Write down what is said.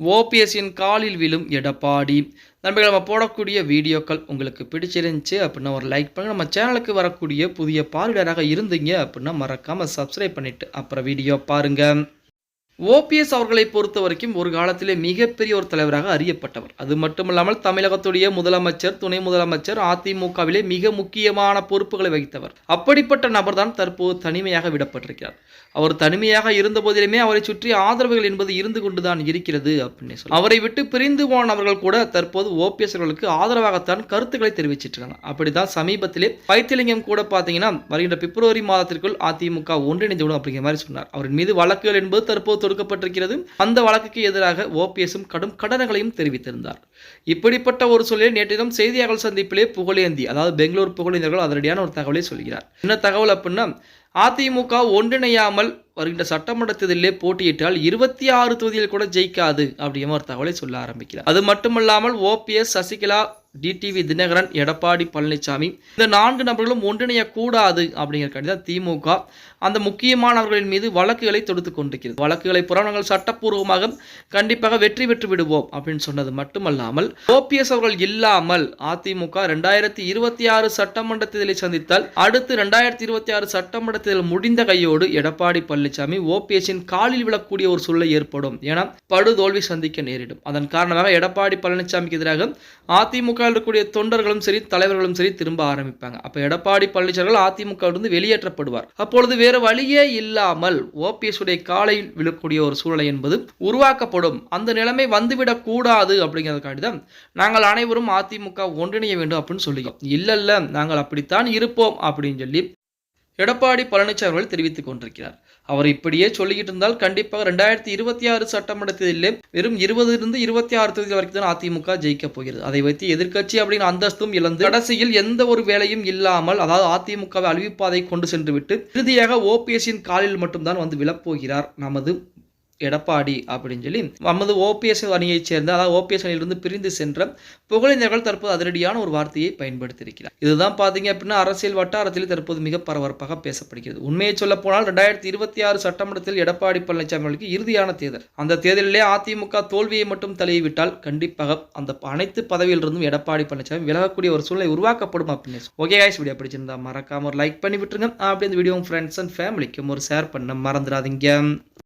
ஓபிஎஸ்ஸின் காலில் விழும் எடப்பாடி. நண்பர்கள் நம்ம போடக்கூடிய வீடியோக்கள் உங்களுக்கு பிடிச்சிருந்துச்சு அப்படின்னா ஒரு லைக் பண்ணுங்கள் நம்ம சேனலுக்கு வரக்கூடிய புதிய பார்வையாளராக இருந்தீங்க அப்படின்னா மறக்காமல் சப்ஸ்கிரைப் பண்ணிவிட்டு அப்புறம் வீடியோ பாருங்கள் ஓபிஎஸ் அவர்களை பொறுத்த வரைக்கும் ஒரு காலத்திலே மிகப்பெரிய ஒரு தலைவராக அறியப்பட்டவர். அது மட்டுமல்லாமல் தமிழகத்துடைய முதலமைச்சர் துணை முதலமைச்சர் அதிமுகவிலே மிக முக்கியமான பொறுப்புகளை வகித்தவர். அப்படிப்பட்ட நபர் தான் தற்போது தனிமையாக விடப்பட்டிருக்கிறார். அவர் தனிமையாக இருந்த போதிலுமே அவரை சுற்றி ஆதரவுகள் என்பது இருந்து கொண்டுதான் இருக்கிறது அப்படின்னு சொல்லி. அவரை விட்டு பிரிந்து போனவர்கள் கூட தற்போது ஓபிஎஸ் அவர்களுக்கு ஆதரவாகத்தான் கருத்துக்களை தெரிவிச்சிட்டு இருக்காங்க அப்படிதான் சமீபத்திலே வைத்திலிங்கம் கூட பார்த்தீங்கன்னா வருகின்ற பிப்ரவரி மாதத்திற்குள் அதிமுக ஒன்றிணைந்து விடும் அப்படிங்கிற மாதிரி சொன்னார். அவரின் மீது வழக்குகள் என்பது தற்போது தொடுக்கப்பட்டிருக்கிறது அந்த வழக்குக்கு எதிராக ஓபிஎஸும் கடும் கடனங்களையும் தெரிவித்திருந்தார். இப்படிப்பட்ட ஒரு சூழலில் நேற்றிடம் செய்தியாளர் சந்திப்பிலே புகழேந்தி அதாவது பெங்களூர் புகழேந்தியர்கள் அதனடியான ஒரு தகவலை சொல்கிறார். என்ன தகவல் அப்படின்னா அதிமுக ஒன்றிணையாமல் வருகின்ற சட்டமன்ற தேர்தலிலே போட்டியிட்டால் இருபத்தி ஆறு தொகுதியில் கூட ஜெயிக்காது அப்படிங்கிற ஒரு தகவலை சொல்ல ஆரம்பிக்கிறார். அது மட்டுமல்லாமல் ஓபிஎஸ் சசிகலா டிடிவி தினகரன் எடப்பாடி பழனிசாமி. இந்த நான்கு நபர்களும் ஒன்றிணைய கூடாது அப்படிங்கிற கடிதம் திமுக அந்த முக்கியமானவர்களின் மீது வழக்குகளை தொடுத்து கொண்டிருக்கிறது. வழக்குகளை புறவங்கள் சட்டப்பூர்வமாக கண்டிப்பாக வெற்றி பெற்று விடுவோம் அப்படின்னு சொன்னது மட்டுமல்லாமல் ஓபிஎஸ் அவர்கள் இல்லாமல் அதிமுக ரெண்டாயிரத்தி இருபத்தி ஆறு சட்டமன்ற தேர்தலை சந்தித்தால் அடுத்து ரெண்டாயிரத்தி இருபத்தி ஆறு சட்டமன்ற தேர்தல் முடிந்த கையோடு எடப்பாடி பழனிசாமி ஓபிஎஸ்ஸின் காலில் விழக்கூடிய ஒரு சூழ்நிலை ஏற்படும் என படுதோல்வி சந்திக்க நேரிடும். அதன் காரணமாக எடப்பாடி பழனிசாமிக்கு எதிராக அதிமுக இருக்கக்கூடிய தொண்டர்களும் சரி தலைவர்களும் சரி திரும்ப ஆரம்பிப்பாங்க. அப்போ எடப்பாடி பழனிசாமிகள் அதிமுக இருந்து வெளியேற்றப்படுவார். அப்பொழுது வேறு வழியே இல்லாமல் ஓபிஎஸ் உடைய காலையில் விழக்கூடிய ஒரு சூழலை என்பது உருவாக்கப்படும். அந்த நிலைமை வந்துவிடக் கூடாது அப்படிங்கிறதுக்காண்டி தான் நாங்கள் அனைவரும் அதிமுக ஒன்றிணைய வேண்டும் அப்படின்னு சொல்லிக்கிறோம் இல்லை இல்லை நாங்கள் அப்படித்தான் இருப்போம் அப்படின்னு சொல்லி எடப்பாடி பழனிசாமி அவர்கள் தெரிவித்துக் கொண்டிருக்கிறார். அவர் இப்படியே சொல்லிக்கிட்டு இருந்தால் கண்டிப்பாக ரெண்டாயிரத்தி இருபத்தி ஆறு சட்டமன்ற தேர்தலில் வெறும் இருபதிலிருந்து இருபத்தி ஆறு தொகுதி வரைக்கும் தான் அதிமுக ஜெயிக்க போகிறது. அதை வைத்து எதிர்க்கட்சி அப்படின்னு அந்தஸ்தும் இழந்து கடைசியில் எந்த ஒரு வேலையும் இல்லாமல் அதாவது அதிமுகவை அழிவுப்பாதை கொண்டு சென்று விட்டு இறுதியாக ஓபிஎஸ்ஸின் காலில் மட்டும்தான் வந்து விழப்போகிறார் நமது எடப்பாடி அப்படின்னு சொல்லி நமது ஓபிஎஸ் அணியைச் சேர்ந்த அதாவது ஓபிஎஸ் அணியிலிருந்து பிரிந்து சென்ற புகழிஞர்கள் தற்போது அதிரடியான ஒரு வார்த்தையை பயன்படுத்தியிருக்கிறார். இதுதான் பார்த்தீங்க அப்படின்னா அரசியல் வட்டாரத்தில் தற்போது மிக பரபரப்பாக பேசப்படுகிறது. உண்மையை சொல்ல போனால் ரெண்டாயிரத்தி இருபத்தி ஆறு சட்டமன்றத்தில் எடப்பாடி பழனிசாமி அவர்களுக்கு இறுதியான தேர்தல். அந்த தேர்தலிலே அதிமுக தோல்வியை மட்டும் தழுவிவிட்டால் கண்டிப்பாக அந்த அனைத்து பதவியிலிருந்தும் எடப்பாடி பழனிசாமி விலகக்கூடிய ஒரு சூழ்நிலை உருவாக்கப்படும் அப்படின்னு ஓகே காய்ஸ் வீடியோ பிடிச்சிருந்தா மறக்காம ஒரு லைக் பண்ணி விட்டுருங்க. அப்படி இந்த வீடியோ ஃப்ரெண்ட்ஸ் அண்ட் ஃபேமிலிக்கும் ஒரு ஷேர் பண்ண மறந்துடாதீங்க.